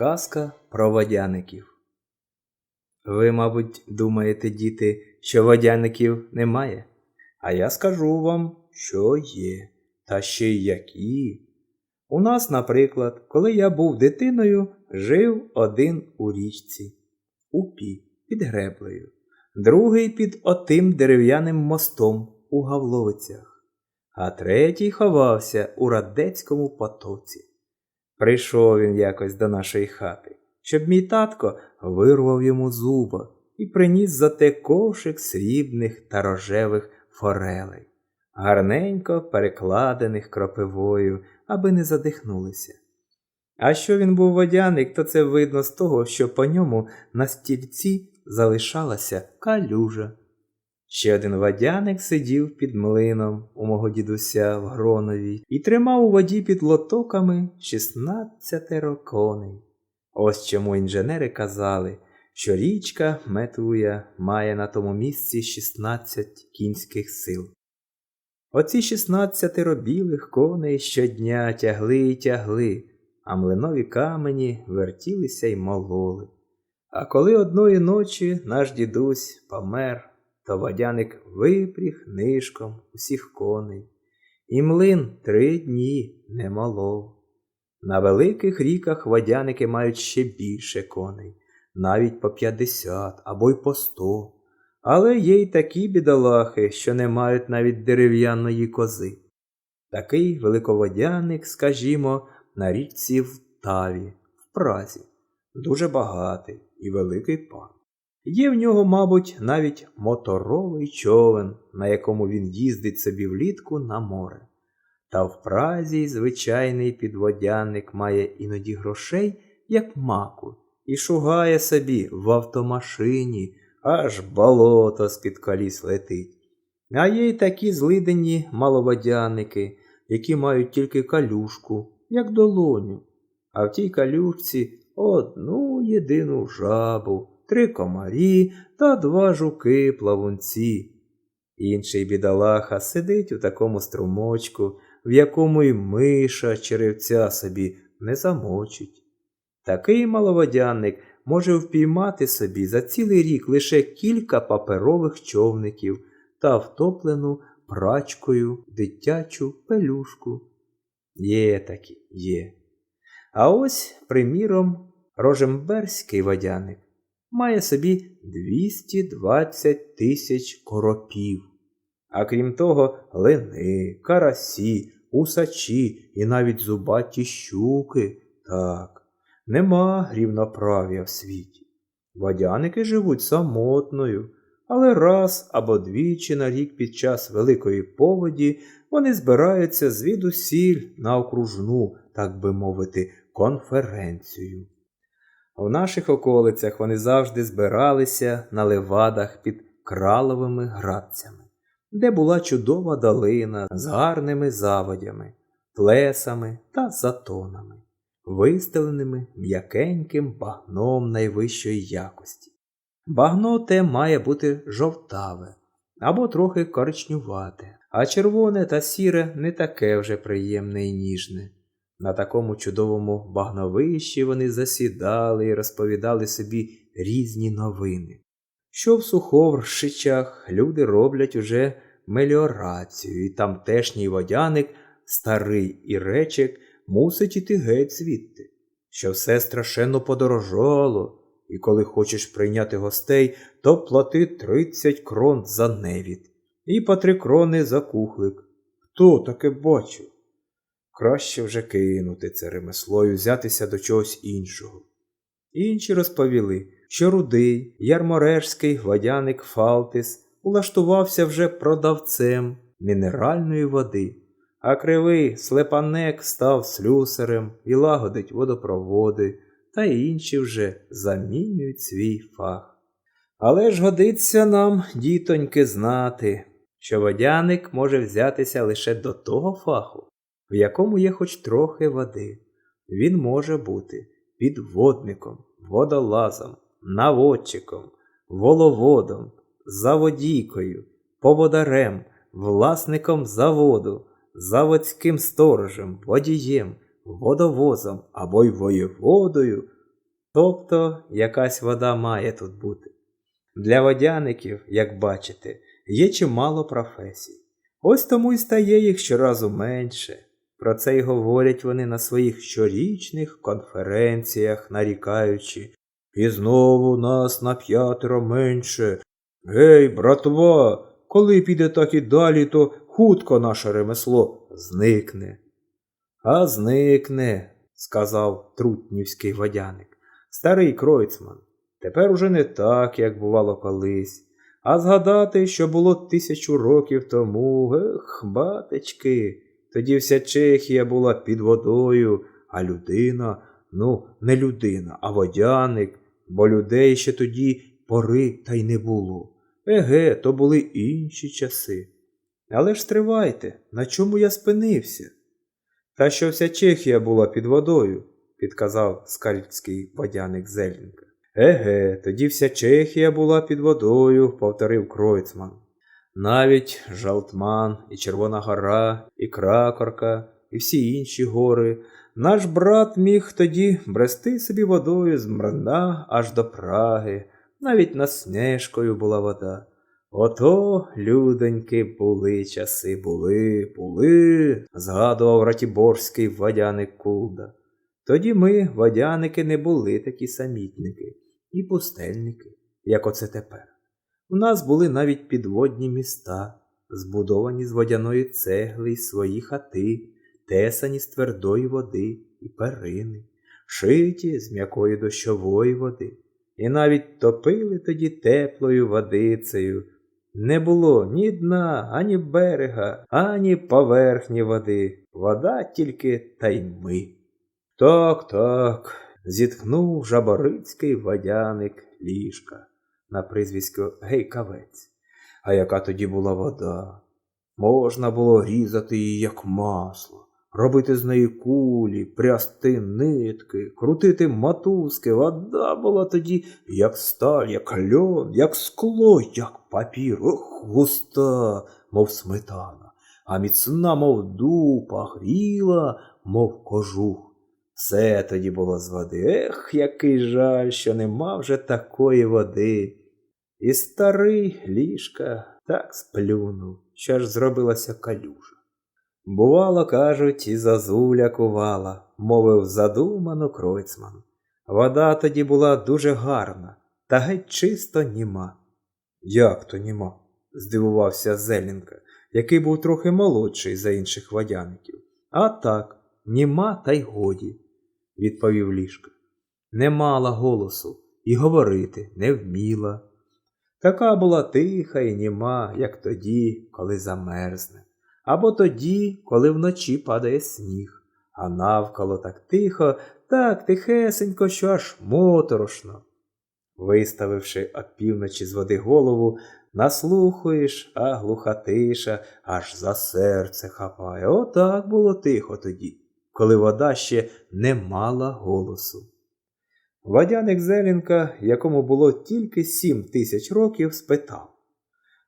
Казка про водяників. Ви, мабуть, думаєте, діти, що водяників немає? А я скажу вам, що є, та ще й які. У нас, наприклад, коли я був дитиною, жив один у річці, у пі, під греблею, другий під отим дерев'яним мостом у Гавловицях, а третій ховався у Радецькому потоці. Прийшов він якось до нашої хати, щоб мій татко вирвав йому зуба і приніс за те ковшик срібних та рожевих форелей, гарненько перекладених кропивою, аби не задихнулися. А що він був водяник, то це видно з того, що по ньому на стільці залишалася калюжа. Ще один водяник сидів під млином у мого дідуся в Гронові і тримав у воді під лотоками шістнадцятеро коней. Ось чому інженери казали, що річка Метуя має на тому місці 16 кінських сил. Оці шістнадцятеро білих коней щодня тягли й тягли, а млинові камені вертілися й мололи. А коли одної ночі наш дідусь помер, то водяник випріг нишком усіх коней, і млин три дні не молов. На великих ріках водяники мають ще більше коней, навіть по п'ятдесят або й по сто. Але є й такі бідолахи, що не мають навіть дерев'яної кози. Такий велиководяник, скажімо, на річці в Таві, в Празі, дуже багатий і великий пан. Є в нього, мабуть, навіть моторовий човен, на якому він їздить собі влітку на море. Та в Празі звичайний підводяник має іноді грошей, як маку, і шугає собі в автомашині, аж болото з-під коліс летить. А є й такі злидені маловодяники, які мають тільки калюшку, як долоню, а в тій калюшці одну єдину жабу, три комарі та два жуки плавунці. Інший бідолаха сидить у такому струмочку, в якому й миша черевця собі не замочить. Такий маловодянник може впіймати собі за цілий рік лише кілька паперових човників та втоплену прачкою дитячу пелюшку. Є такі, є. А ось, приміром, рожемберський водяник має собі 220 тисяч коропів. А крім того, лини, карасі, усачі і навіть зубаті щуки. Так, нема рівноправ'я в світі. Водяники живуть самотною, але раз або двічі на рік під час великої поводі вони збираються звідусіль на окружну, так би мовити, конференцію. В наших околицях вони завжди збиралися на левадах під краловими градцями, де була чудова долина з гарними заводями, плесами та затонами, вистеленими м'якеньким багном найвищої якості. Багно те має бути жовтаве або трохи коричнювате, а червоне та сіре не таке вже приємне і ніжне. На такому чудовому багновищі вони засідали і розповідали собі різні новини. Що в Суховршичах люди роблять уже меліорацію, і тамтешній водяник, старий і речек, мусить іти геть звідти, що все страшенно подорожало, і коли хочеш прийняти гостей, то плати тридцять крон за невід і по три крони за кухлик. Хто таке бачив? Краще вже кинути це ремесло і взятися до чогось іншого. Інші розповіли, що рудий, ярморешський водяник Фалтис улаштувався вже продавцем мінеральної води, а кривий слепанек став слюсарем і лагодить водопроводи, та інші вже замінюють свій фах. Але ж годиться нам, дітоньки, знати, що водяник може взятися лише до того фаху, в якому є хоч трохи води. Він може бути підводником, водолазом, наводчиком, воловодом, заводійкою, поводарем, власником заводу, заводським сторожем, водієм, водовозом або й воєводою, Тобто якась вода має тут бути. Для водяників, як бачите, є чимало професій. Ось тому й стає їх щоразу менше. Про це й говорять вони на своїх щорічних конференціях, нарікаючи. І знову нас на п'ятеро менше. Гей, братва, коли піде так і далі, то хутко наше ремесло зникне. А зникне, сказав трутнівський водяник, старий кройцман. Тепер уже не так, як бувало колись. А згадати, що було тисячу років тому, ех, батечки, тоді вся Чехія була під водою, а людина, ну, не людина, а водяник, бо людей ще тоді пори та й не було. Еге, то були інші часи. Але ж тривайте, на чому я спинився? Та що вся Чехія була під водою, підказав скальський водяник Зелінка. Еге, тоді вся Чехія була під водою, повторив Кройцман. Навіть Жалтман, і Червона гора, і Кракорка, і всі інші гори. Наш брат міг тоді брести собі водою з Мрна аж до Праги, навіть над Снежкою була вода. Ото, людоньки, були часи, були, були, згадував Ратіборський водяник Кулда. Тоді ми, водяники, не були такі самітники і пустельники, як оце тепер. У нас були навіть підводні міста, збудовані з водяної цегли й свої хати, тесані з твердої води і перини, шиті з м'якої дощової води, і навіть топили тоді теплою водицею. Не було ні дна, ані берега, ані поверхні води, вода тільки та й ми. Так, так, зітхнув жаборицький водяник ліжка на прізвисько Гейкавець. А яка тоді була вода? Можна було різати її, як масло, робити з неї кулі, прясти нитки, крутити мотузки. Вода була тоді, як сталь, як льон, як скло, як папір, ох, густа, мов сметана, а міцна, мов дупа, гріла, мов кожух. Все тоді було з води. Ех, який жаль, що нема вже такої води. І старий ліжка так сплюнув, що аж зробилася калюжа. Бувало, кажуть, і зазуля кувала, мовив задумано Кройцман. Вода тоді була дуже гарна, та геть чисто німа. Як то німа? здивувався Зелінка, який був трохи молодший за інших водяників. А так, німа та й годі, відповів ліжка. Не мала голосу і говорити не вміла. Така була тиха і німа, як тоді, коли замерзне, або тоді, коли вночі падає сніг, а навколо так тихо, так тихесенько, що аж моторошно. Виставивши опівночі з води голову, наслухаєш, а глуха тиша аж за серце хапає. Отак було тихо тоді, коли вода ще не мала голосу. Водяник Зелінка, якому було тільки сім тисяч років, спитав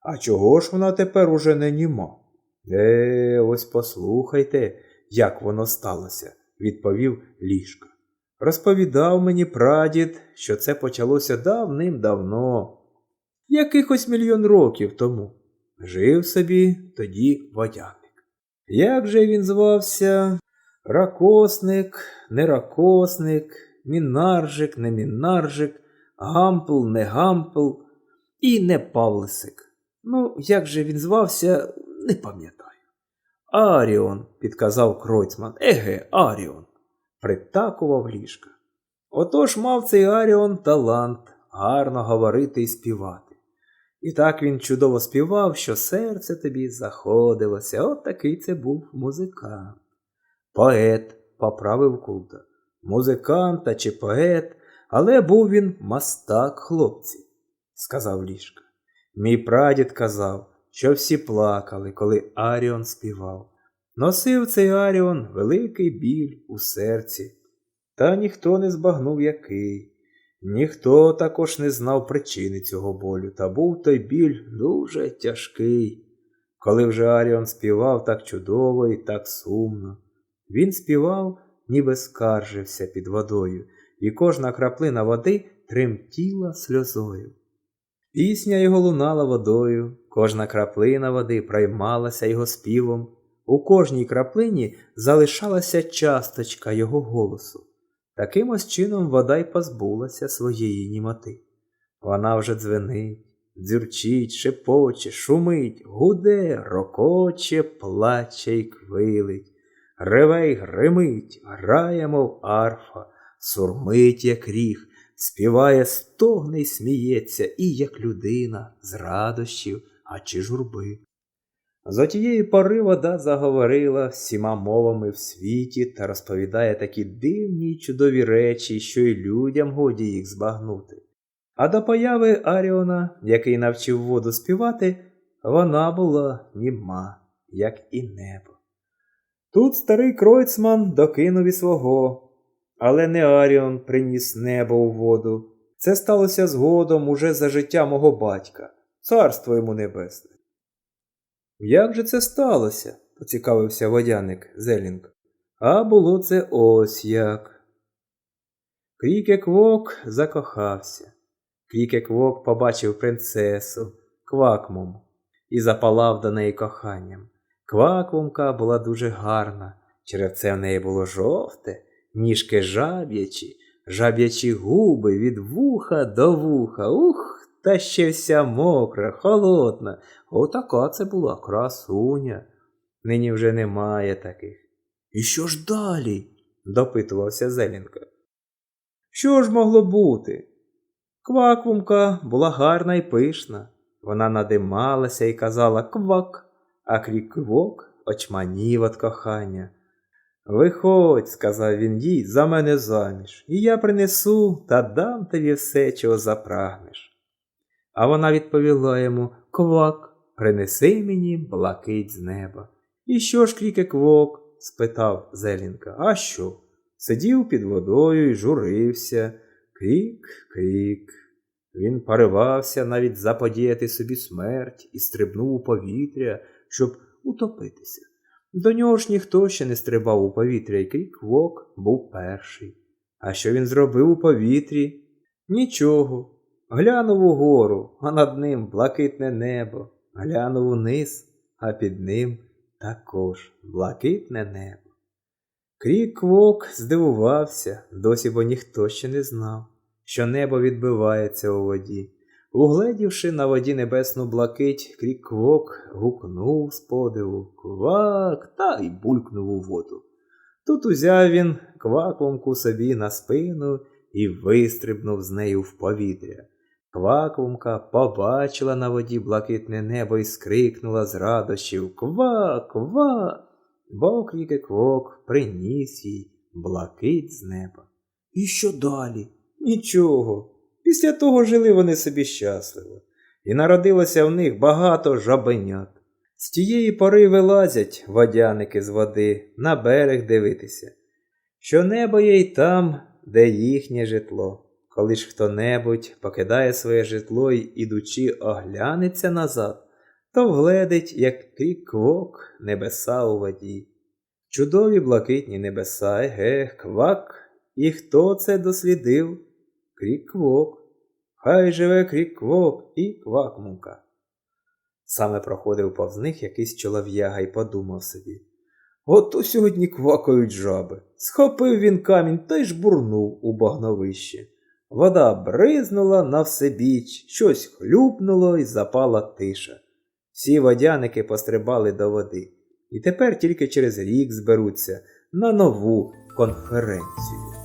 А чого ж вона тепер уже не німа? Е, ось послухайте, як воно сталося, відповів ліжка. Розповідав мені прадід, що це почалося давним-давно, якихось мільйон років тому. Жив собі тоді водяник. Як же він звався? Ракосник, не ракосник, мінаржик, не мінаржик, гампл, не гампл і не павлисик. Ну, як же він звався, не пам'ятаю. Аріон, підказав Кройцман. Еге, Аріон. Притакував ліжка. Отож мав цей Аріон талант гарно говорити і співати. І так він чудово співав, що серце тобі заходилося. От такий це був музикант. Поет, поправив Култа. Музиканта чи поет, але був він мастак хлопці, сказав ліжка. Мій прадід казав, що всі плакали, коли Аріон співав. Носив цей Аріон великий біль у серці, та ніхто не збагнув який. Ніхто також не знав причини цього болю, та був той біль дуже тяжкий. Коли вже Аріон співав так чудово і так сумно, він співав, ніби скаржився під водою, і кожна краплина води тремтіла сльозою. Пісня його лунала водою, кожна краплина води приймалася його співом, у кожній краплині залишалася часточка його голосу. Таким ось чином вода й позбулася своєї німоти. Вона вже дзвенить, дзюрчить, шепоче, шумить, гуде, рокоче, плаче й квилить, реве й гримить, грає, мов арфа, сурмить, як ріг, співає, стогне й сміється, і як людина з радощів, а чи журби. З отієї пори вода заговорила всіма мовами в світі та розповідає такі дивні й чудові речі, що й людям годі їх збагнути. А до появи Аріона, який навчив воду співати, вона була німа, як і небо. Тут старий Кройцман докинув і свого, але не Аріон приніс небо у воду. Це сталося згодом уже за життя мого батька, царство йому небесне. Як же це сталося? поцікавився водяник Зелінг. А було це ось як. Крікеквок закохався. Крікеквок побачив принцесу, квакмум, і запалав до неї коханням. Квакмумка була дуже гарна, черевце в неї було жовте, ніжки жаб'ячі, жаб'ячі губи від вуха до вуха. Ух, та ще вся мокра, холодна. Отака це була красуня. Нині вже немає таких. І що ж далі? допитувався Зелінка. Що ж могло бути? Кваквумка була гарна і пишна. Вона надималася і казала квак, а крік кріквок очманів від кохання. Виходь, сказав він їй, за мене заміж, і я принесу та дам тобі все, чого запрагнеш. А вона відповіла йому Квак, принеси мені блакить з неба. І що ж кріке квок? спитав Зелінка. А що? Сидів під водою і журився. Крік, крік. Він поривався навіть заподіяти собі смерть і стрибнув у повітря, щоб утопитися. До нього ж ніхто ще не стрибав у повітря, і крік-квок був перший. А що він зробив у повітрі? Нічого. Глянув угору, а над ним блакитне небо, глянув униз, а під ним також блакитне небо. Крік-квок здивувався, досі бо ніхто ще не знав, що небо відбивається у воді. Угледівши на воді небесну блакить, крік-квок гукнув з подиву квак та й булькнув у воду. Тут узяв він кваквомку собі на спину і вистрибнув з нею в повітря. Кваквумка побачила на воді блакитне небо і скрикнула з радощів Ква, ква. Бо кріки квок приніс їй блакить з неба. І що далі? Нічого. Після того жили вони собі щасливо, і народилося в них багато жабенят. З тієї пори вилазять водяники з води на берег дивитися, що небо є й там, де їхнє житло. Коли ж хто-небудь покидає своє житло й ідучи оглянеться назад, то вгледить, як крік-квок небеса у воді. Чудові блакитні небеса, еге, квак. І хто це дослідив? Крік-квок. Хай живе крік-квок і квакмука. Саме проходив повз них якийсь чолов'яга і подумав собі. Ото сьогодні квакають жаби. Схопив він камінь та й жбурнув у багновище. Вода бризнула на все біч, щось хлюпнуло і запала тиша. Всі водяники пострибали до води, і тепер тільки через рік зберуться на нову конференцію.